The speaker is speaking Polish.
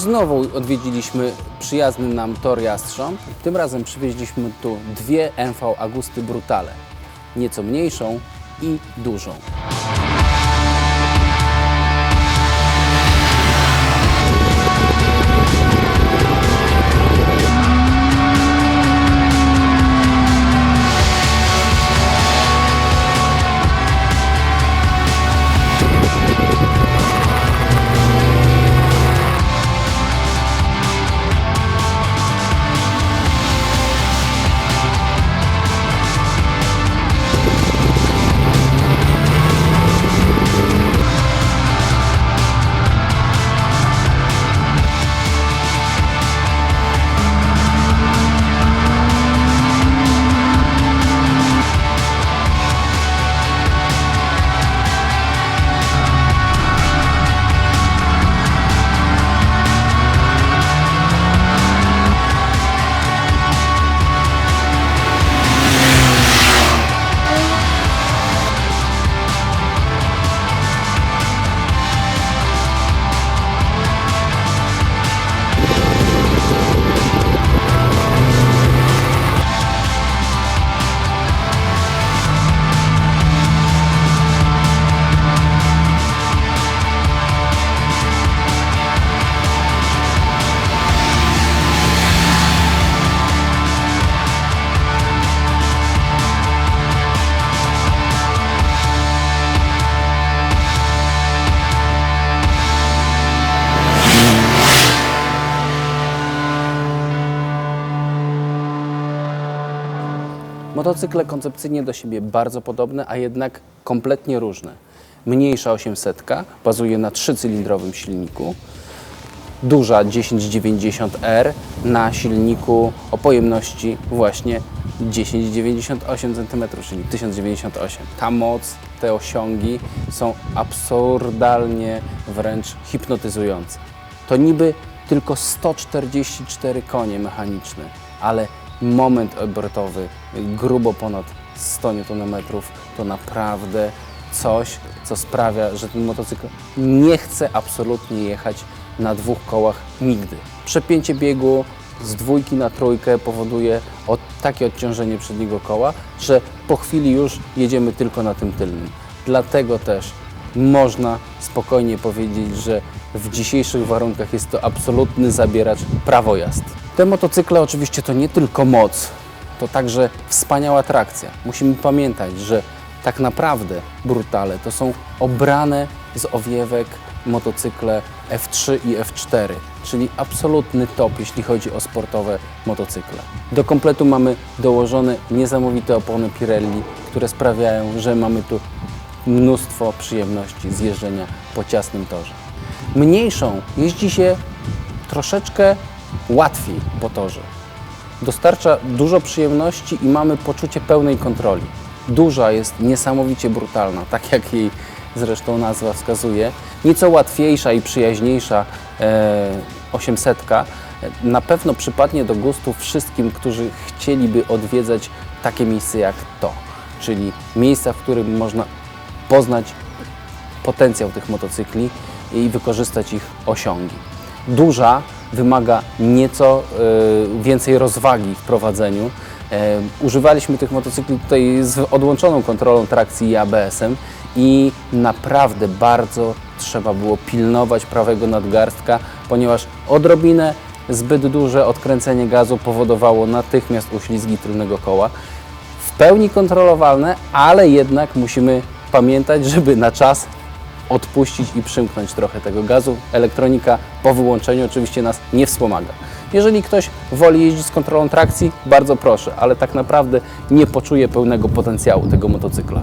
znowu odwiedziliśmy przyjazny nam tor Jastrząb. Tym razem przywieźliśmy tu dwie MV Agusty Brutale. Nieco mniejszą i dużą. Motocykle koncepcyjnie do siebie bardzo podobne, a jednak kompletnie różne. Mniejsza 800 bazuje na trzycylindrowym silniku, duża 1090R na silniku o pojemności właśnie 1098 cm, czyli 1098. Ta moc, te osiągi są absurdalnie wręcz hipnotyzujące. To niby tylko 144 konie mechaniczne, ale moment obrotowy grubo ponad 100 Nm to naprawdę coś, co sprawia, że ten motocykl nie chce absolutnie jechać na dwóch kołach nigdy. Przepięcie biegu z dwójki na trójkę powoduje od, takie odciążenie przedniego koła, że po chwili już jedziemy tylko na tym tylnym. Dlatego też można spokojnie powiedzieć, że w dzisiejszych warunkach jest to absolutny zabieracz prawo jazdy. Te motocykle oczywiście to nie tylko moc, to także wspaniała trakcja. Musimy pamiętać, że tak naprawdę brutale to są obrane z owiewek motocykle F3 i F4, czyli absolutny top, jeśli chodzi o sportowe motocykle. Do kompletu mamy dołożone niesamowite opony Pirelli, które sprawiają, że mamy tu mnóstwo przyjemności z po ciasnym torze. Mniejszą jeździ się troszeczkę łatwiej po torze. Dostarcza dużo przyjemności i mamy poczucie pełnej kontroli. Duża jest niesamowicie brutalna, tak jak jej zresztą nazwa wskazuje. Nieco łatwiejsza i przyjaźniejsza e, 800 na pewno przypadnie do gustu wszystkim, którzy chcieliby odwiedzać takie miejsce jak to, czyli miejsca, w którym można poznać potencjał tych motocykli i wykorzystać ich osiągi. Duża wymaga nieco y, więcej rozwagi w prowadzeniu. E, używaliśmy tych motocykli tutaj z odłączoną kontrolą trakcji i ABS-em i naprawdę bardzo trzeba było pilnować prawego nadgarstka, ponieważ odrobinę zbyt duże odkręcenie gazu powodowało natychmiast uślizgi tylnego koła. W pełni kontrolowalne, ale jednak musimy pamiętać, żeby na czas odpuścić i przymknąć trochę tego gazu. Elektronika po wyłączeniu oczywiście nas nie wspomaga. Jeżeli ktoś woli jeździć z kontrolą trakcji, bardzo proszę, ale tak naprawdę nie poczuje pełnego potencjału tego motocykla.